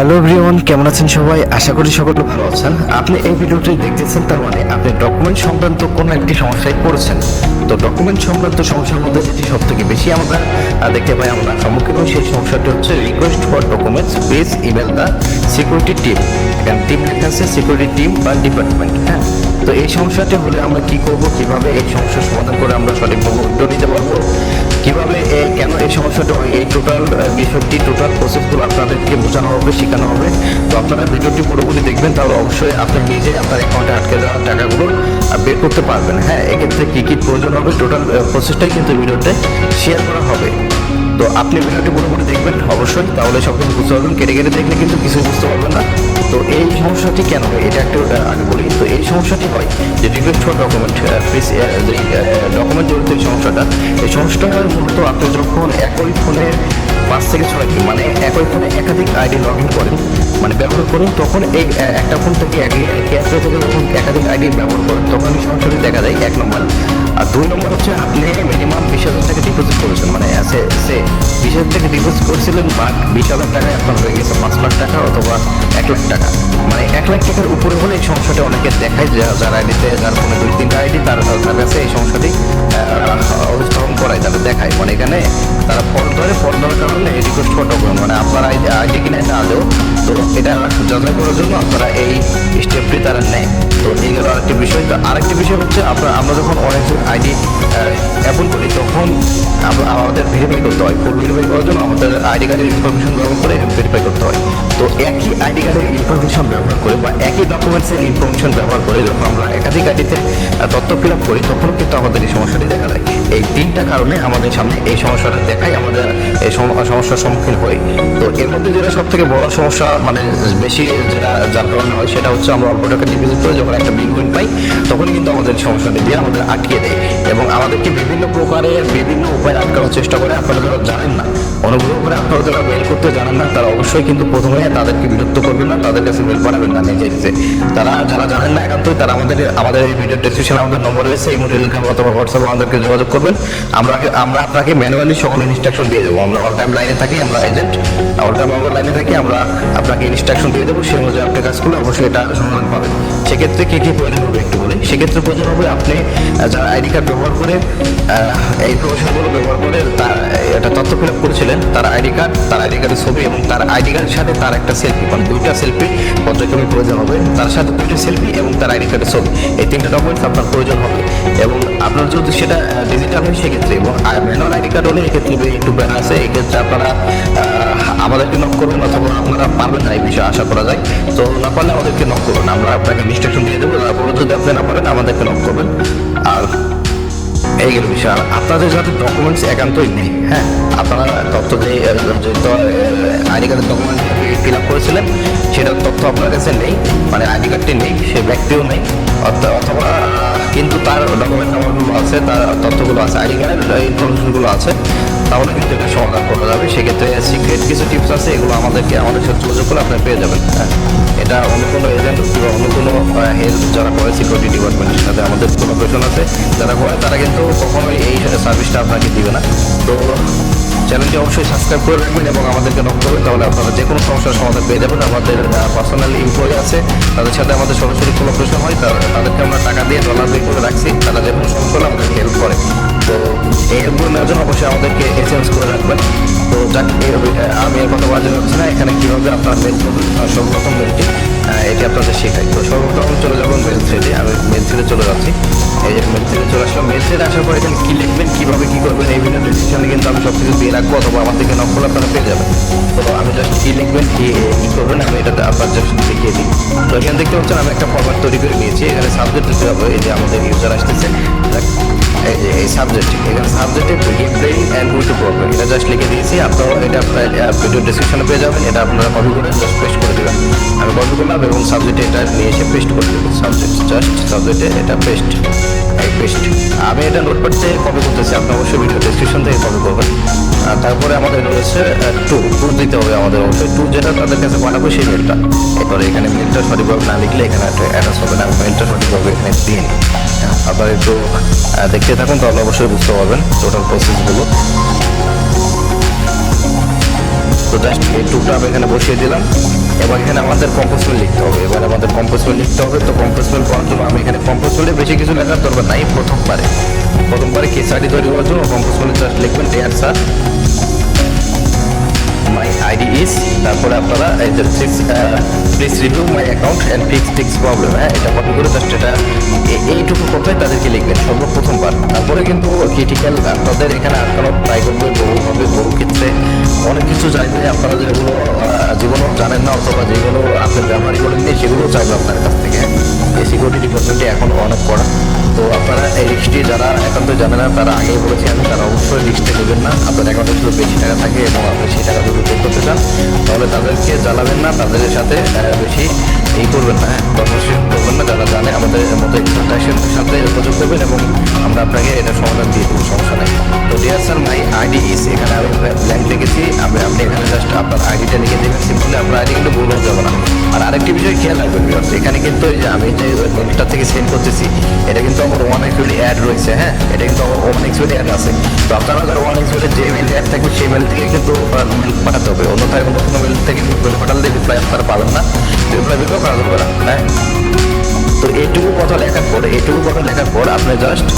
Hello everyone, কেমন আছেন সবাই? আশা করি সকলে ভালো আছেন। আপনি এই ভিডিওটি দেখতেছেন, তার মানে আপনি ডকুমেন্ট সংক্রান্ত কোনো একটি সমস্যায় পড়েছেন। তো ডকুমেন্ট সংক্রান্ত সমস্যার মধ্যে যেটি সব থেকে বেশি আমরা দেখতে পাই আমরা সম্মুখীন হই, সেই সমস্যাটি হচ্ছে request for documents base email the security team এখানে টিম লেখা আছে সিকিউরিটি টিম বা ডিপার্টমেন্ট হ্যাঁ? তো এই সমস্যাটি হলে আমরা কি করব, কীভাবে এই সমস্যার সমাধান করে আমরা সঠিকভাবে উত্তর দিতে পারব? কীভাবে কেন এই সমস্যাটা এই টোটাল বিষয়টি টোটাল প্রসেসগুলো আপনাদেরকে বোঝানো হবে, শেখানো হবে। তো আপনারা ভিডিওটি পুরোপুরি দেখবেন, তাহলে অবশ্যই আপনি নিজে আপনার অ্যাকাউন্টে আটকে দেওয়া টাকাগুলো বের করতে পারবেন। হ্যাঁ এক্ষেত্রে কী কী প্রয়োজন হবে? টোটাল প্রসেসটাই কিন্তু ভিডিওতে শেয়ার করা হবে। তো আপনি ভিডিওটি পুরোপুরি দেখবেন, অবশ্যই, তাহলে সব কিছু বুঝতে পারবেন। কেটে কেটে দেখলে কিন্তু কিছু বুঝতে পারবেন না। তো এই সমস্যাটি কেন হয়? এটা একটু আগে বলি। তো এই সমস্যাটি হয় যে রিকোয়েস্ট ফর ডকুমেন্ট ডকুমেন্ট জড়িত এই সমস্যাটা এই হয় মূলত আপনি যখন একই ফোনে পাঁচ থেকে ছয়টি মানে একই ফোনে একাধিক আইডি লগ ইন করেন মানে ব্যবহার করেন তখন এই একটা ফোন থেকে একই থেকে যখন একাধিক আইডি ব্যবহার করেন তখন সমস্যাটি দেখা যায় এক নম্বর। আর দুই নম্বর হচ্ছে আপনি মিনিমাম বিশ হাজার টাকা ডিপোজিট করেছেন। মানে সে সে বিশ হাজার টাকা ডিপোজিট করেছিলেন, বাট বিশ হাজার টাকায় আপনার হয়ে গেছে পাঁচ লাখ টাকা অথবা এক লাখ টাকা। মানে এক লাখ টাকার উপরে হলে এই সমস্যাটা অনেকে দেখায় যার আইডিতে, যার ফোনে দুই, তিনটা আইডি, তার তার কাছে এই সমস্যাটি অবস্থাপন করায় তাদের দেখায়। মানে এখানে তারা পর ধরে পর ধরার কারণে রিকোয়েস্ট ফটো মানে আপনার আইডি কিনে না আদেও তো এটা যাচাই করার জন্য আপনারা এই স্টেপটি তারা নেয়। তো এই গেল আরেকটি বিষয়। তো আরেকটি বিষয় হচ্ছে, আপনার আমরা যখন অনেক আইডি অ্যাপল করি, তখন আম- আমাদের ভেরিফাই করতে হয়। ফুল ভেরিফাই করার জন্য আমাদের আইডি কার্ডের ইনফরমেশন ব্যবহার করে ভেরিফাই করতে হয়। তো একই আইডি কার্ডের ইনফরমেশন ব্যবহার করে বা একই ডকুমেন্টসের ইনফরমেশন ব্যবহার করে যখন আমরা একাধিক আইডিতে তথ্য ফিল আপ করি তখন কিন্তু আমাদের এই সমস্যাটি দেখা দেয়। এই তিনটা কারণে আমাদের সামনে এই সমস্যাটা দেখাই আমাদের এই সমস্যার সম্মুখীন হই। তো এর মধ্যে যেটা সব থেকে বড় সমস্যা মানে বেশি যেটা যার কারণে হয়, সেটা হচ্ছে আমরা অল্প টাকা ডিপোজিট করে যখন একটা বিল পাই, তখন কিন্তু আমাদের সমস্যাটি দিয়ে আমাদের আটকে দেয়। এবং আমাদেরকে বিভিন্ন প্রকারের, বিভিন্ন উপায় আটকানোর চেষ্টা করে, আপনারা যারা জানেন না, অনুগ্রহ করে আপনারা যারা মেল করতে জানেন না, তারা অবশ্যই কিন্তু প্রথমে তাদেরকে বিরক্ত করবেন না, তাদের কাছে মেল পাঠাবেন না নিজে নিজে তারা যারা জানেন না একান্তই, তারা আমাদের আমাদের এই ভিডিও ডেসক্রিপশনে আমাদের নম্বর রয়েছে এই মডেল অথবা হোয়াটসঅ্যাপে আমাদেরকে যোগাযোগ করবেন। আমরা আমরা আপনাকে ম্যানুয়ালি সকল ইনস্ট্রাকশন দিয়ে দেবো। আমরা অল টাইম লাইনে থাকি, আমরা এজেন্ট অল টাইম আমরা লাইনে থাকি, আমরা আপনাকে ইনস্ট্রাকশন দিয়ে দেবো। সেই অনুযায়ী আপনি কাজ করলে অবশ্যই এটা সমাধান পাবেন। সেক্ষেত্রে কী কী প্রয়োজন হবে একটু বলি। সেক্ষেত্রে প্রয়োজন হবে আপনি যারা আইডি কার্ড ব্যবহার করে এই প্রফেশনগুলো ব্যবহার করে, তার একটা তথ্য ফিল করেছিলেন, তার আইডি কার্ড তার আইডি কার্ডের ছবি এবং তার আইডি কার্ডের সাথে তার একটা সেলফি মানে দুইটা সেলফি পর্যায়ক্রমে প্রয়োজন হবে, তার সাথে দুটি সেলফি এবং তার আইডি কার্ডের ছবি। এই তিনটা ডকুমেন্টস আপনার প্রয়োজন হবে। এবং আপনার যদি সেটা ডিজিটাল হয়, সেক্ষেত্রে এবং ম্যানুয়াল আইডি কার্ড হলে এক্ষেত্রে একটু ব্যান আছে, এক্ষেত্রে আপনারা আমাদেরকে নক করবেন অথবা আপনারা পারবেন না, এই বিষয়ে আশা করা যায়। তো না পারলে আমাদেরকে নক করুন। আমরা আপনাকে ইনস্ট্রাকশন দিয়ে দেবো। তারপরে যদি আপনি না পারেন, আমাদেরকে নক করবেন। এই গেল বিষয় আপনাদের সাথে ডকুমেন্টস একান্তই নেই হ্যাঁ? আপনারা তথ্য যে আইডি কার্ডের ডকুমেন্ট ফিল আপ করেছিলেন, সেটার তথ্য আপনার কাছে নেই মানে আইডি কার্ডটি নেই, সে ব্যক্তিও নেই অথ- অথবা, কিন্তু তার ডকুমেন্ট নাম্বারগুলো আছে, তার তথ্যগুলো আছে আইডি কার্ডের ইনফরমেশনগুলো আছে। তাহলে কিন্তু একটা সমাধান করা যাবে। সেক্ষেত্রে সিক্রেট কিছু টিপস আছে, এগুলো আমাদেরকে আমাদের সাথে যোগাযোগ করে আপনি পেয়ে যাবেন। হ্যাঁ এটা অন্য কোনো এজেন্ট কিংবা অন্য কোনো হেল্প যারা করে সিকিউরিটি ডিপার্টমেন্টের সাথে আমাদের কোনো প্রশ্ন আছে, যারা করে, তারা কিন্তু কখনোই এই সার্ভিসটা আপনাকে দিবে না। তো চ্যানেলটি অবশ্যই সাবস্ক্রাইব করে রাখবেন এবং আমাদেরকে নক করবেন, তাহলে আপনারা যে কোনো সমস্যার সমাধান পেয়ে যাবেন। আমাদের পার্সোনাল এমপ্লয়ি আছে, তাদের সাথে আমাদের সরাসরি কোলাবোরেশন হয়, তা- তাদেরকে আমরা টাকা দিয়ে ডলার বের করে রাখছি। তারা যে কোনো সমস্যা হলে আমাদেরকে হেল্প করে। তো এই হেল্পগুলো নেওয়ার জন্য অবশ্যই আমাদেরকে এসএমএস করে রাখবেন। তো যাক আমি এর কথা বাজে যাচ্ছি না, এখানে কীভাবে আপনার মেল করবেন সর্বপ্রথম মেলটি এটি আপনাদের শেখাই তো সর্বপ্রথম চলে যাবেন মেল থ্রেডে আমি মেল থ্রেডে চলে যাচ্ছি। এই যে মেল থ্রেডে চলে আসলাম। মেল আসার পর এখানে কী লিখবেন, কীভাবে কী করবেন, এই ভিডিও ডিসক্রিপশনে কিন্তু আমি সব কিছু দিয়ে রাখব অথবা আমার থেকে নক করলে আপনারা পেয়ে যাবেন। তো আমি জাস্ট কী লিখবেন, কী কী করবেন, আমি এটাতে আপনার জাস্ট দেখিয়ে দিই। তো এখানে দেখতে পাচ্ছেন, আমি একটা ফরম্যাট তৈরি করে নিয়েছি। এখানে সাবজেক্ট দিতে হবে। এই যে আমাদের ইউজার আসতেছে। এই সাবজেক্ট এখানে সাবজেক্টে game playing and we to problem এটা জাস্ট লিখে দিয়েছি আপনারা এটা ভিডিও ডিসক্রিপশনে পেয়ে যাবেন। এটা আপনারা কপি করে জাস্ট পেস্ট করে দেবেন। আমি কপি করলাম এবং সাবজেক্টে এটা নিয়ে এসে পেস্ট করে দেবেন সাবজেক্ট জাস্ট সাবজেক্টে এটা পেস্ট পেস্ট আমি এটা নোটপ্যাড থেকে কপি করতেছি, আপনি অবশ্যই ভিডিও ডিসক্রিপশন থেকে কপি করবেন। তারপরে আমাদের রয়েছে টু টু দিতে হবে আমাদের অবশ্যই টু যেটা তাদের কাছে পাঠাবো, সেই মেলটা এরপরে এখানে মেলটা সঠিকভাবে না লিখলে এখানে অ্যাড্রেস হবে না মেলটা সঠিকভাবে এখানে দিয়ে আপনারা একটু দেখতে থাকুন, তাহলে অবশ্যই বুঝতে পারবেন টোটাল প্রসেসগুলো তো জাস্ট এই টুকটা আমি এখানে বসিয়ে দিলাম। এবং এখানে আমাদের কম্পোজমেন্ট লিখতে হবে। এবার আমাদের কম্পোজমেন্ট লিখতে হবে। তো কম্পোজমেন্ট করার জন্য আমি এখানে কম্পোজমেন্টে বেশি কিছু লেখার দরকার নাই, প্রথমবারে। প্রথমবারে কেস আইডি তৈরি করার জন্য কম্পোজমেন্টে জাস্ট লিখবেন ডেয়ার স্যার আইডি ইজ তারপরে আপনারা এই যে fix please review my account and fix ticks problem হ্যাঁ? এটা কপি করে জাস্ট এটা এইটুকু কথাই তাদেরকে লিখবেন সর্বপ্রথমবার তারপরে কিন্তু ক্রিটিক্যাল আপনাদের এখানে আটকানো ট্রাই করবে বহু হবে বহু ক্ষেত্রে অনেক কিছু চাইবে আপনারা যেগুলো জীবনেও জানেন না অথবা যেগুলো আপনি ব্যবহারই করেননি, সেগুলো চাইবে আপনার কাছ থেকে। সিকিউরিটি ডিপার্টমেন্টে এখন অনেক তো আপনারা এই রিক্সটি যারা একান্ত জানে না, তারা আগেই বলেছি, আমি তারা অবশ্যই লিস্টে নেবেন না। আপনার অ্যাকাউন্টে শুধু বেশি টাকা থাকে এবং আপনি সেই টাকা যদি পে করতে চান, তাহলে তাদেরকে জ্বালাবেন না, তাদের সাথে বেশি এই করবেন না হ্যাঁ করবেন না, যারা জানে আমাদের মতো এক্সপেক্টেশন সাথে যোগাযোগ করবেন এবং আমরা আপনাকে এটা সমাধান দিয়ে দেবো, সমস্যা নাই। Dear sir my ID is এখানে আমি ব্ল্যাঙ্ক লিখেছি আমি আপনি এখানে জাস্ট আপনার আইডিটা লিখে দেবেন সিম্পলি আপনার আইডি কিন্তু ভুল হয়ে যাবে না আর আরেকটি বিষয় খেয়াল রাখবেন এখানে কিন্তু যে আমি যে মেলটা থেকে সেন্ড করতেছি এটা কিন্তু আমার ওয়ান এক্সুয়ালি অ্যাড রয়েছে হ্যাঁ এটা কিন্তু আমার ওয়ান এক্সুয়ালি অ্যাড আছে তো আপনারা যারা ওয়ান এক্সুয়ালি যে মেল অ্যাড থাকবে সেই মেল থেকে কিন্তু মেল পাঠাতে হবে অন্যথায় অন্য কোনো মেল থেকে মেল পাঠালে রিপ্লাই আপনারা পাবেন না রিপ্লাই দিতেও কাজ হবে না হ্যাঁ তো এইটুকু কথা লেখার পর এইটুকু কথা লেখার পর আপনি জাস্ট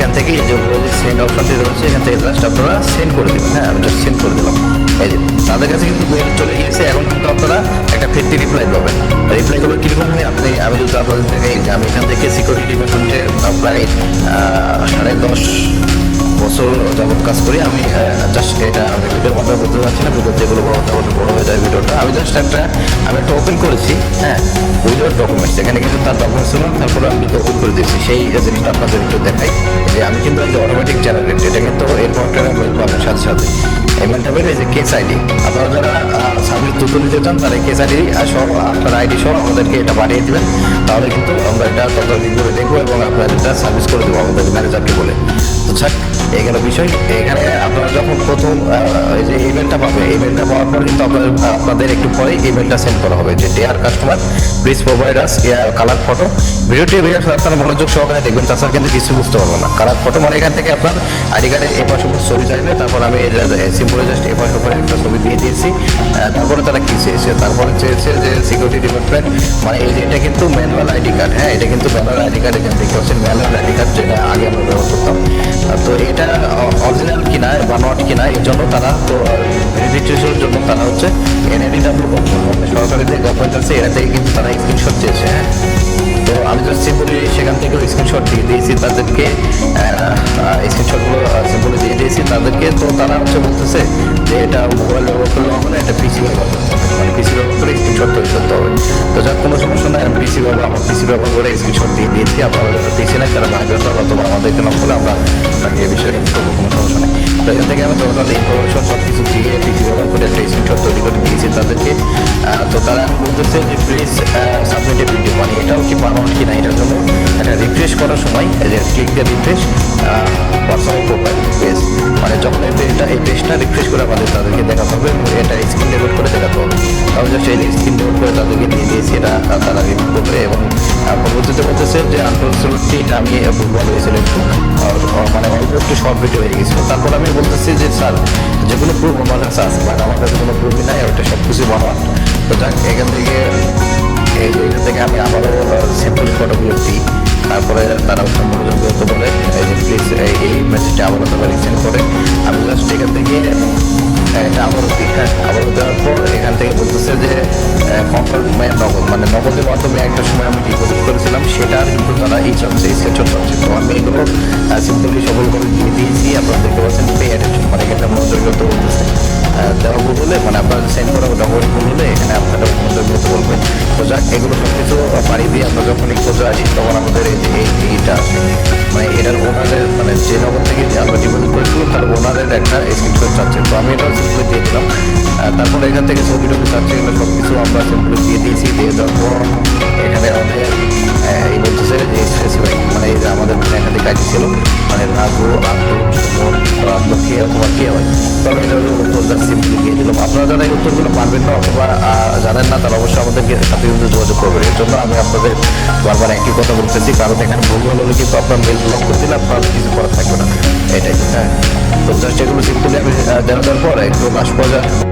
এখান থেকে এই যে সেন্ড অপশনটি রয়েছে এখান থেকে জাস্ট আপনারা সেন্ড করে দেবেন। হ্যাঁ আমি সেন্ড করে দিলাম। এই যে, তাদের কাছে কিন্তু চলে গিয়েছে, এখন কিন্তু আপনারা একটা ফিরতি রিপ্লাই পাবেন। রিপ্লাই করবে কীরকম হয় আপনি আমি যদি আপনাদের থেকে আমি এখান থেকে সিকিউরিটি ডিপার্টমেন্টে আপনার সাড়ে দশ বছর যাবৎ কাজ করি, আমি জাস্ট এটা ভিডিও বন্ধ বলতে পারছি না ভিডিও যেগুলো বড় বড় বড় হয়ে যায় ভিডিওটা। আমি জাস্ট একটা, আমি একটা ওপেন করেছি হ্যাঁ উইদাউট ডকুমেন্টস এখানে কিন্তু তার ডকুমেন্টস ছিল, তারপরে আমি ওপেন করে দিয়েছি। সেই জিনিসটা আপনাদের একটু দেখাই, যে আমি কিন্তু অটোমেটিক জেনারেট এটা কিন্তু এরপর পাবেন সাথে সাথে যে কেস আইডি আপনারা যারা তারা কেস আইডি সহ আপনার আইডি সহ আমাদেরকে এটা পাঠিয়ে দেবেন। তাহলে কিন্তু আমরা এটা দেখব এবং আপনার এটা সার্ভিস করে দেবো আমাদের ম্যানেজারকে বলে। তো গেল বিষয়। এখানে আপনারা যখন প্রথম এই যে পাবে পাওয়ার পর কিন্তু আপনাদের একটু পরে ইমেলটা সেন্ড করা হবে। যে dear customer please provide colour photo ভিডিওটি ভিডিও আপনারা মনোযোগ সহকারে দেখবেন, তাছাড়া কিন্তু কিছু বুঝতে পারব না। কালার ফটো মানে এখান থেকে আপনার আইডি কার্ডের এ পাশে ছবি চাইবে তারপর আমি সিম্পলে জাস্ট এ পাশে উপরে একটা ছবি দিয়ে দিয়েছি। তারপরে তারা কি চেয়েছে? তারপরে চেয়েছে যে সিকিউরিটি ডিপার্টমেন্ট মানে এই যে এটা কিন্তু ম্যানুয়াল আইডি কার্ড হ্যাঁ এটা কিন্তু ম্যানুয়াল আইডি কার্ড এখান থেকে হচ্ছে ম্যানুয়াল আইডি কার্ড যেটা আগে আমরা ব্যবহার করতাম। তো এটা অরিজিনাল কিনা বা নট কিনা, এর জন্য তারা, তো ভেরিফিকেশনের জন্য তারা হচ্ছে এনআইডিডাব্লিউ সরকারি যে গভর্নমেন্ট আছে এটা থেকে কিন্তু তারা স্ক্রিনশট দিয়ে দিয়েছি তাদেরকে স্ক্রিনশটগুলো বলে দিয়ে দিয়েছি তাদেরকে, তো তারা হচ্ছে বলতেছে যে এটা মোবাইল ব্যবহার করলে মানে এটা পিসি ব্যবহার করতে হবে মানে পিসি ব্যবহার করে স্ক্রিনশট তৈরি করতে হবে। তো যার কোনো সমস্যা নাই, আমি পিসি ব্যবহার, আমার পিসি ব্যবহার করে স্ক্রিনশট দিয়ে দিয়েছি, আপনারা যারা দিয়েছিলেন যারা তারা বাইরে অথবা আমাদেরকে না বলে আমরা এই বিষয়ে কোনো সমস্যা নেই। এখান থেকে আমি টোটাল ইনফরমেশন সব কিছু দিয়ে পিসি ব্যবহার করে একটা স্ক্রিনশট তৈরি করে দিয়েছি তাদেরকে। তো তারা বলতেছে যে প্লিজ সাবমিটে ভিডিও মানে এটাও কি পারমানেন্ট কি না এটার জন্য এটা রিফ্রেশ করার সময় যে ক্লিক দিয়ে রিফ্রেশ পার্সোনাল প্রোফাইল পেজ মানে যখন এই পেজটা এই পেজটা রিফ্রেশ করে আমাদের তাদেরকে দেখা হবে। এটা স্ক্রিন রেকর্ড করে হবে জাস্ট এই স্ক্রিন রেকর্ড করে তাদেরকে দিয়ে দিয়েছি, এটা তারা রিভিউ করবে এবং পরবর্তীতে বলতেছে যে আনফর্চুনেটলি আমি ভুলভাল হয়েছিল একটু মানে অল্প একটু শর্ট ভিডিও হয়ে গেছিল তারপর আমি বলতেছি যে, স্যার যেগুলো প্রুফ আমার কাছে আছে বাট আমার কাছে কোনো প্রুফই নাই, ওটা সব কিছু বানান তো যাক, এখান থেকে এখান থেকে আমি আবারও সিম্পল ফটোগুলো দিই। তারপরে তারা মনোযোগ করতে বলে, এই যে প্লিজ এই মেসেজটা আবারও তারা রিসেন্ড করে। আমি জাস্ট এখান থেকে এটা দেওয়ার পর এখান থেকে বলতেছে যে কনফার্ম নগদ মানে নগদের মাধ্যমে একটা সময় আমি ডিপোজিট করেছিলাম সেটার কিন্তু এই চাচ্ছে এই তো আমি এগুলো দিয়ে আপনারা দেখতে পাচ্ছেন মানে এখানে মনোযোগ করতে মানে আপনার সেন্ড করা ডকুমেন্ট হলে, এখানে আপনারা মনোযোগ করতে বলবেন। তো যাক, এগুলো সব কিছু পাড়ি দিয়ে আমরা যখন এই খোঁজে আসি, তখন আমাদের এই, এই- এইটা আছে। তারপরে এখান থেকে ছবি টবি চাচ্ছে, এগুলো সব কিছু আমরা সিম্পলি দিয়ে দিয়েছি, দিয়ে দেওয়ার পর এখানে আমাদের এই বলতেছে মানে এই যে আমাদের একাধিক আইডি ছিল মানে রাঘু কে, অথবা কে হয় তবে উত্তরটা সিম্পলি দিয়ে দিলাম। আপনারা যারা এই উত্তরগুলো পারবেন না অথবা জানেন না তারা অবশ্যই আমাদেরকে সাথে কিন্তু যোগাযোগ করবেন। এর জন্য আমি আপনাদের বারবার একই কথা বলতেছি, কারণ এখানে ভুল হলে কিন্তু আপনার মেল ব্লক করে দিলে আপনার কিছু করার থাকবে না। এটাই। হ্যাঁ তো জাস্ট এগুলো সিম্পলি আমি দেওয়ার পর একটু পর্যায়ে